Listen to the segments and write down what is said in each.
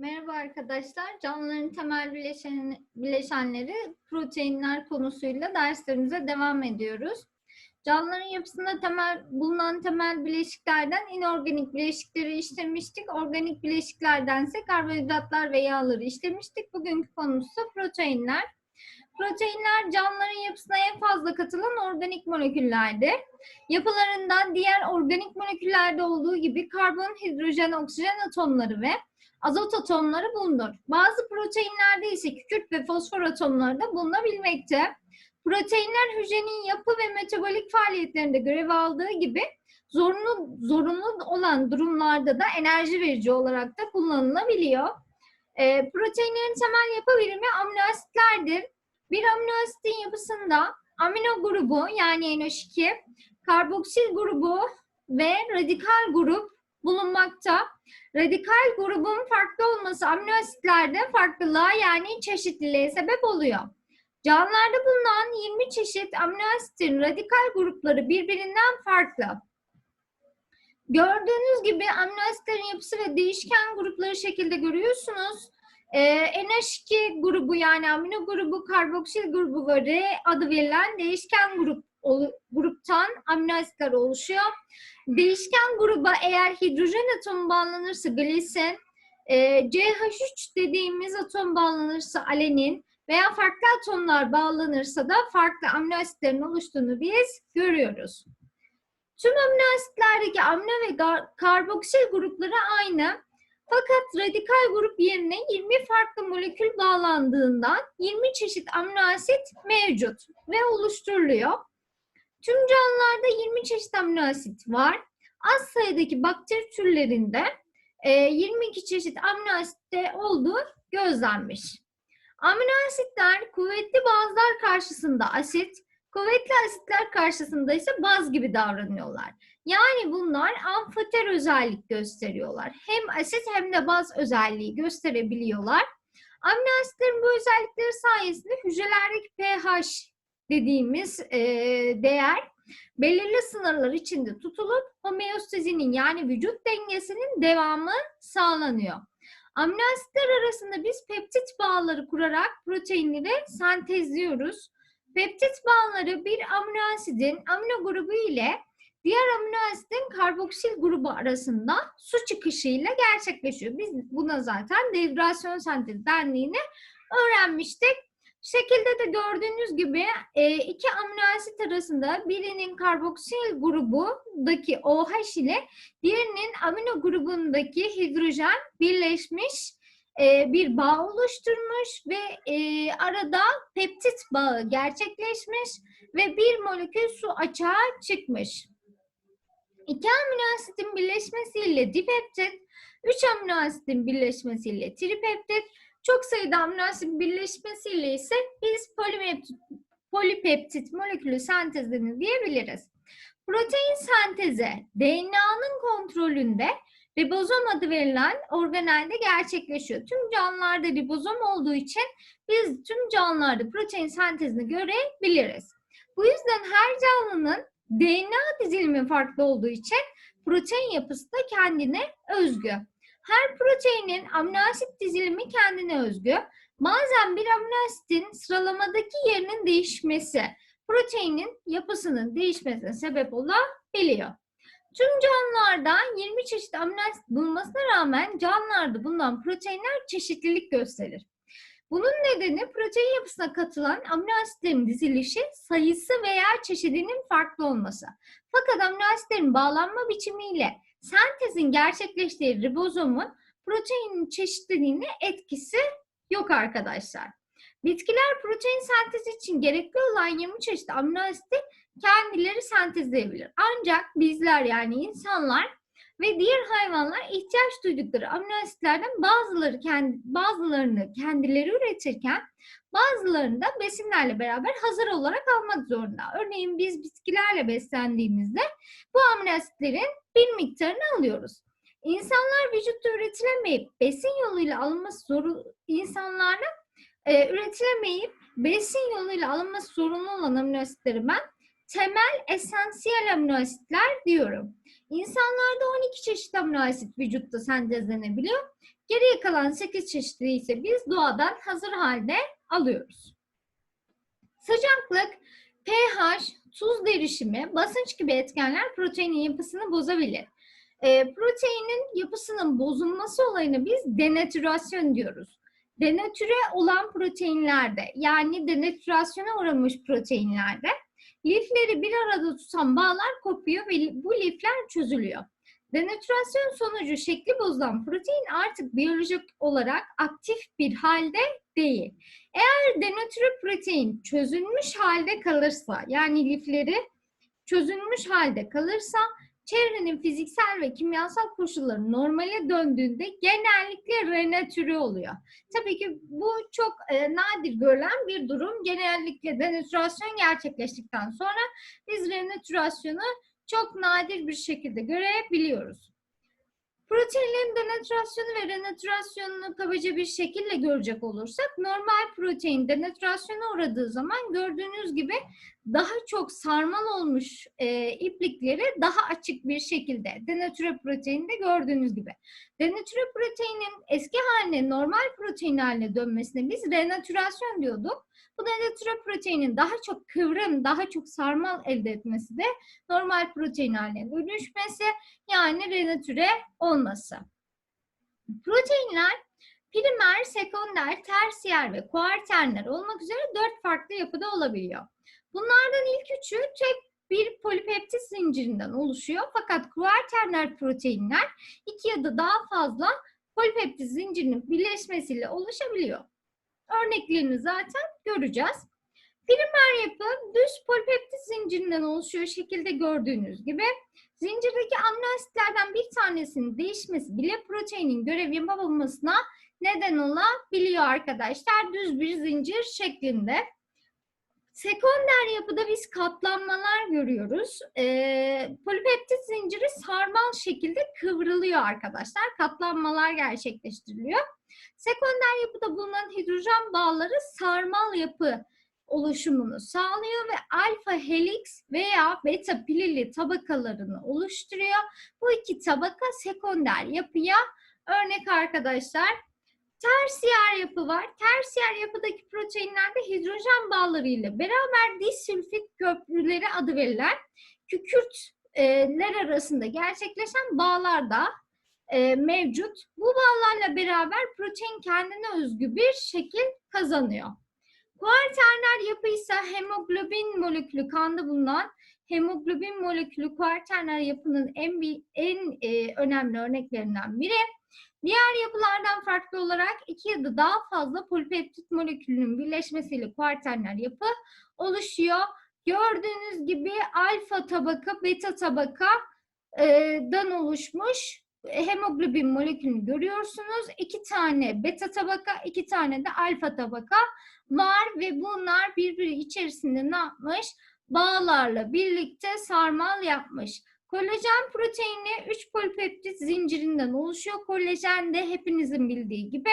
Merhaba arkadaşlar. Canlıların temel bileşen, bileşenleri proteinler konusuyla derslerimize devam ediyoruz. Canlıların yapısında temel bulunan temel bileşiklerden inorganik bileşikleri işlemiştik. Organik bileşiklerdense karbonhidratlar ve yağları işlemiştik. Bugünkü konumuz ise proteinler. Proteinler canlıların yapısına en fazla katılan organik moleküllerdir. Yapılarından diğer organik moleküllerde olduğu gibi karbon, hidrojen, oksijen atomları ve azot atomları bulunur. Bazı proteinlerde ise kükürt ve fosfor atomları da bulunabilmekte. Proteinler hücrenin yapı ve metabolik faaliyetlerinde görev aldığı gibi zorunlu, zorunlu olan durumlarda da enerji verici olarak da kullanılabiliyor. E, proteinlerin temel yapı birimi amino asitlerdir. Bir amino asitin yapısında amino grubu yani NH2, karboksil grubu ve radikal grup bulunmakta. Radikal grubun farklı olması amino asitlerde farklılığa yani çeşitliliğe sebep oluyor. Canlılarda bulunan 20 çeşit amino asitin radikal grupları birbirinden farklı. Gördüğünüz gibi amino asitlerin yapısı ve değişken grupları şekilde görüyorsunuz. Ee, NH2 grubu yani amino grubu, karboksil grubu ve R adı verilen değişken grup gruptan amino asitler oluşuyor. Değişken gruba eğer hidrojen atomu bağlanırsa glisin, e, CH3 dediğimiz atom bağlanırsa alenin veya farklı atomlar bağlanırsa da farklı amino asitlerin oluştuğunu biz görüyoruz. Tüm amino asitlerdeki amino ve karboksil grupları aynı. Fakat radikal grup yerine 20 farklı molekül bağlandığından 20 çeşit amino asit mevcut ve oluşturuluyor. Tüm canlılarda 20 çeşit amino asit var. Az sayıdaki bakteri türlerinde 22 çeşit amino asitte olduğu gözlenmiş. Amino asitler kuvvetli bazlar karşısında asit, kuvvetli asitler karşısında ise baz gibi davranıyorlar. Yani bunlar amfoter özellik gösteriyorlar. Hem asit hem de baz özelliği gösterebiliyorlar. Amino asitlerin bu özellikleri sayesinde hücrelerdeki pH dediğimiz e, değer belirli sınırlar içinde tutulup homeostazinin yani vücut dengesinin devamı sağlanıyor. Amino asitler arasında biz peptit bağları kurarak proteinleri sentezliyoruz. Peptit bağları bir amino asidin amino grubu ile diğer amino asidin karboksil grubu arasında su çıkışıyla gerçekleşiyor. Biz buna zaten dehidrasyon sentezi dendiğini öğrenmiştik. Şekilde de gördüğünüz gibi e, iki amino asit arasında birinin karboksil grubundaki OH ile diğerinin amino grubundaki hidrojen birleşmiş e, bir bağ oluşturmuş ve e, arada peptit bağı gerçekleşmiş ve bir molekül su açığa çıkmış. İki amino asitin birleşmesiyle dipeptit, üç amino asitin birleşmesiyle tripeptit, çok sayıda amino asit birleşmesiyle ise biz polipeptit molekülü sentezini diyebiliriz. Protein sentezi DNA'nın kontrolünde ribozom adı verilen organelde gerçekleşiyor. Tüm canlılarda ribozom olduğu için biz tüm canlılarda protein sentezini görebiliriz. Bu yüzden her canlının DNA dizilimi farklı olduğu için protein yapısı da kendine özgü. Her proteinin amino asit dizilimi kendine özgü. Bazen bir amino asitin sıralamadaki yerinin değişmesi proteinin yapısının değişmesine sebep olabiliyor. Tüm canlılarda 20 çeşit amino asit bulunmasına rağmen canlılarda bulunan proteinler çeşitlilik gösterir. Bunun nedeni protein yapısına katılan amino asitlerin dizilişi sayısı veya çeşidinin farklı olması. Fakat amino asitlerin bağlanma biçimiyle sentezin gerçekleştiği ribozomun proteinin çeşitliliğine etkisi yok arkadaşlar. Bitkiler protein sentezi için gerekli olan 20 çeşit amino asiti kendileri sentezleyebilir. Ancak bizler yani insanlar ve diğer hayvanlar ihtiyaç duydukları amino asitlerden bazıları kendi, bazılarını kendileri üretirken bazılarını da besinlerle beraber hazır olarak almak zorunda. Örneğin biz bitkilerle beslendiğimizde bu amino asitlerin bir miktarını alıyoruz. İnsanlar vücutta üretilemeyip besin yoluyla alınması zoru insanlarda e, üretilemeyip besin yoluyla alınması zorunlu olan amino asitleri ben temel esansiyel amino asitler diyorum. İnsanlarda 12 çeşit amino asit vücutta sentezlenebiliyor. Geriye kalan 8 çeşidi ise biz doğadan hazır halde alıyoruz. Sıcaklık, pH, tuz derişimi, basınç gibi etkenler proteinin yapısını bozabilir. E, proteinin yapısının bozulması olayına biz denatürasyon diyoruz. Denatüre olan proteinlerde yani denatürasyona uğramış proteinlerde lifleri bir arada tutan bağlar kopuyor ve bu lifler çözülüyor. Denatürasyon sonucu şekli bozulan protein artık biyolojik olarak aktif bir halde değil. Eğer denatüre protein çözülmüş halde kalırsa yani lifleri çözülmüş halde kalırsa çevrenin fiziksel ve kimyasal koşulları normale döndüğünde genellikle renatüre oluyor. Tabii ki bu çok e, nadir görülen bir durum. Genellikle denatürasyon gerçekleştikten sonra biz renatürasyonu çok nadir bir şekilde görebiliyoruz. Proteinlerin denatürasyonu ve renatürasyonunu kabaca bir şekilde görecek olursak normal protein denatürasyona uğradığı zaman gördüğünüz gibi daha çok sarmal olmuş e, iplikleri daha açık bir şekilde denatüre proteinde gördüğünüz gibi. Denatüre proteinin eski haline normal protein haline dönmesine biz renatürasyon diyorduk. Bu denatüre proteinin daha çok kıvrım, daha çok sarmal elde etmesi de normal protein haline dönüşmesi yani renatüre olması. Proteinler primer, sekonder, tersiyer ve kuarterner olmak üzere dört farklı yapıda olabiliyor. Bunlardan ilk üçü tek bir polipeptit zincirinden oluşuyor. Fakat kuarterner proteinler iki ya da daha fazla polipeptit zincirinin birleşmesiyle oluşabiliyor. Örneklerini zaten göreceğiz. Primer yapı düz polipeptit zincirinden oluşuyor şekilde gördüğünüz gibi. Zincirdeki amino asitlerden bir tanesinin değişmesi bile proteinin görev yapamamasına neden olabiliyor arkadaşlar. Düz bir zincir şeklinde. Sekonder yapıda biz katlanmalar görüyoruz. Ee, polipeptit zinciri sarmal şekilde kıvrılıyor arkadaşlar. Katlanmalar gerçekleştiriliyor. Sekonder yapıda bulunan hidrojen bağları sarmal yapı oluşumunu sağlıyor ve alfa helix veya beta pilili tabakalarını oluşturuyor. Bu iki tabaka sekonder yapıya örnek arkadaşlar. Tersiyer yapı var. Tersiyer yapıdaki proteinlerde hidrojen bağları ile beraber disülfit köprüleri adı verilen kükürtler arasında gerçekleşen bağlar da e, mevcut. Bu bağlarla beraber protein kendine özgü bir şekil kazanıyor. Kuarterner yapı ise hemoglobin molekülü kanda bulunan hemoglobin molekülü kuarterner yapının en en e, önemli örneklerinden biri. Diğer yapılardan farklı olarak iki ya da daha fazla polipeptit molekülünün birleşmesiyle kuarterner yapı oluşuyor. Gördüğünüz gibi alfa tabaka, beta tabaka e, oluşmuş hemoglobin molekülünü görüyorsunuz. İki tane beta tabaka, iki tane de alfa tabaka var ve bunlar birbiri içerisinde ne yapmış? Bağlarla birlikte sarmal yapmış. Kolajen proteini 3 polipeptit zincirinden oluşuyor. Kolajen de hepinizin bildiği gibi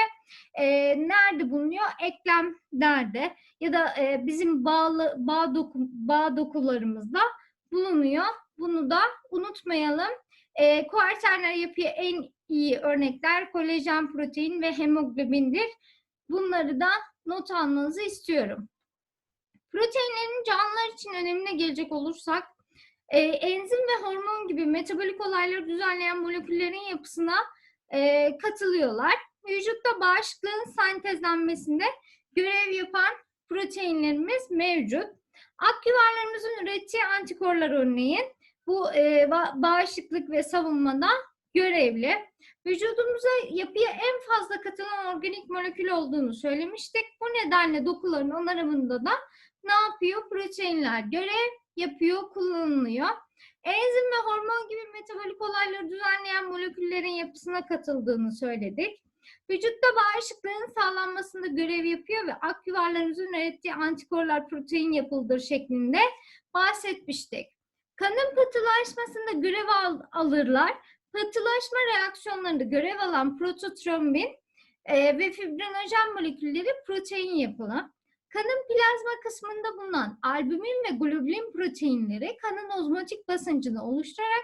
e, nerede bulunuyor? Eklemlerde ya da e, bizim bağlı bağ, doku, bağ dokularımızda bulunuyor. Bunu da unutmayalım. E, kuarterner yapıya en iyi örnekler kolajen protein ve hemoglobindir. Bunları da not almanızı istiyorum. Proteinlerin canlılar için önemine gelecek olursak e, enzim ve hormon gibi metabolik olayları düzenleyen moleküllerin yapısına e, katılıyorlar. Vücutta bağışıklığın sentezlenmesinde görev yapan proteinlerimiz mevcut. Akyuvarlarımızın ürettiği antikorlar örneğin bu e, bağışıklık ve savunmada görevli. Vücudumuza yapıya en fazla katılan organik molekül olduğunu söylemiştik. Bu nedenle dokuların onarımında da ne yapıyor? Proteinler görev yapıyor, kullanılıyor. Enzim ve hormon gibi metabolik olayları düzenleyen moleküllerin yapısına katıldığını söyledik. Vücutta bağışıklığın sağlanmasında görev yapıyor ve ak yuvarlarımızın ürettiği antikorlar protein yapıldır şeklinde bahsetmiştik. Kanın pıhtılaşmasında görev al alırlar. Pıhtılaşma reaksiyonlarında görev alan prototrombin e, ve fibrinojen molekülleri protein yapılı. Kanın plazma kısmında bulunan albumin ve globulin proteinleri kanın ozmotik basıncını oluşturarak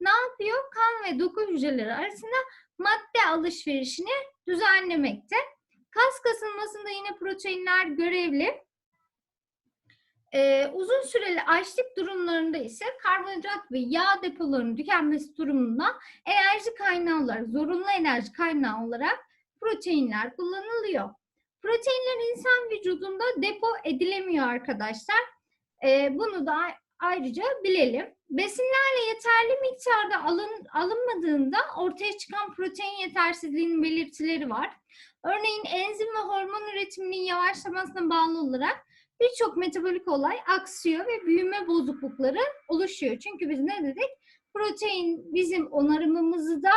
ne yapıyor? Kan ve doku hücreleri arasında madde alışverişini düzenlemekte. Kas kasılmasında yine proteinler görevli. Ee, uzun süreli açlık durumlarında ise karbonhidrat ve yağ depolarının tükenmesi durumunda enerji kaynağı olarak, zorunlu enerji kaynağı olarak proteinler kullanılıyor. Proteinler insan vücudunda depo edilemiyor arkadaşlar. Ee, bunu da ayrıca bilelim. Besinlerle yeterli miktarda alın, alınmadığında ortaya çıkan protein yetersizliğinin belirtileri var. Örneğin enzim ve hormon üretiminin yavaşlamasına bağlı olarak birçok metabolik olay aksıyor ve büyüme bozuklukları oluşuyor. Çünkü biz ne dedik? Protein bizim onarımımızı da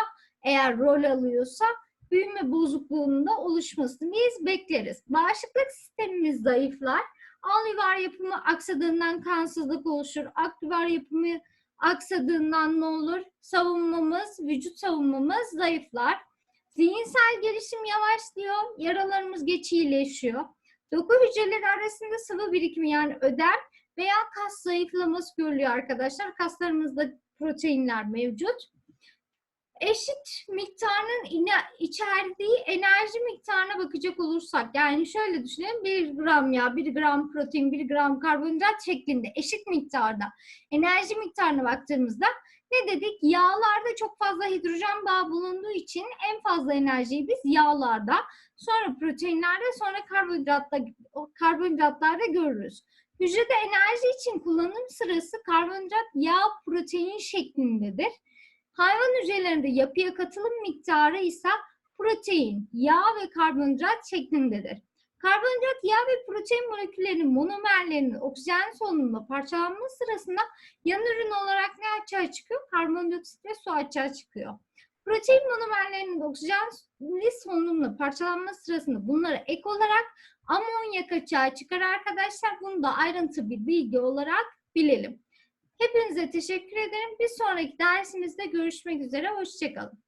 eğer rol alıyorsa büyüme bozukluğunda oluşmasını biz bekleriz. Bağışıklık sistemimiz zayıflar. Alüvar yapımı aksadığından kansızlık oluşur. Aküvar yapımı aksadığından ne olur? Savunmamız, vücut savunmamız zayıflar. Zihinsel gelişim yavaşlıyor. Yaralarımız geç iyileşiyor. Doku hücreleri arasında sıvı birikimi yani ödem veya kas zayıflaması görülüyor arkadaşlar. Kaslarımızda proteinler mevcut. Eşit miktarının ine- içerdiği enerji miktarına bakacak olursak yani şöyle düşünelim 1 gram yağ, 1 gram protein, 1 gram karbonhidrat şeklinde eşit miktarda enerji miktarına baktığımızda ne dedik? Yağlarda çok fazla hidrojen bağı bulunduğu için en fazla enerjiyi biz yağlarda, sonra proteinlerde, sonra karbonhidratta, karbonhidratlarda görürüz. Hücrede enerji için kullanım sırası karbonhidrat, yağ, protein şeklindedir. Hayvan hücrelerinde yapıya katılım miktarı ise protein, yağ ve karbonhidrat şeklindedir. Karbonhidrat, yağ ve protein moleküllerinin monomerlerinin oksijen solunumunda parçalanma sırasında yan ürün olarak ne açığa çıkıyor? Karbondioksit ve su açığa çıkıyor. Protein monomerlerinin oksijenli solunumla parçalanma sırasında bunlara ek olarak amonyak açığa çıkar arkadaşlar. Bunu da ayrıntı bir bilgi olarak bilelim. Hepinize teşekkür ederim. Bir sonraki dersimizde görüşmek üzere. Hoşçakalın.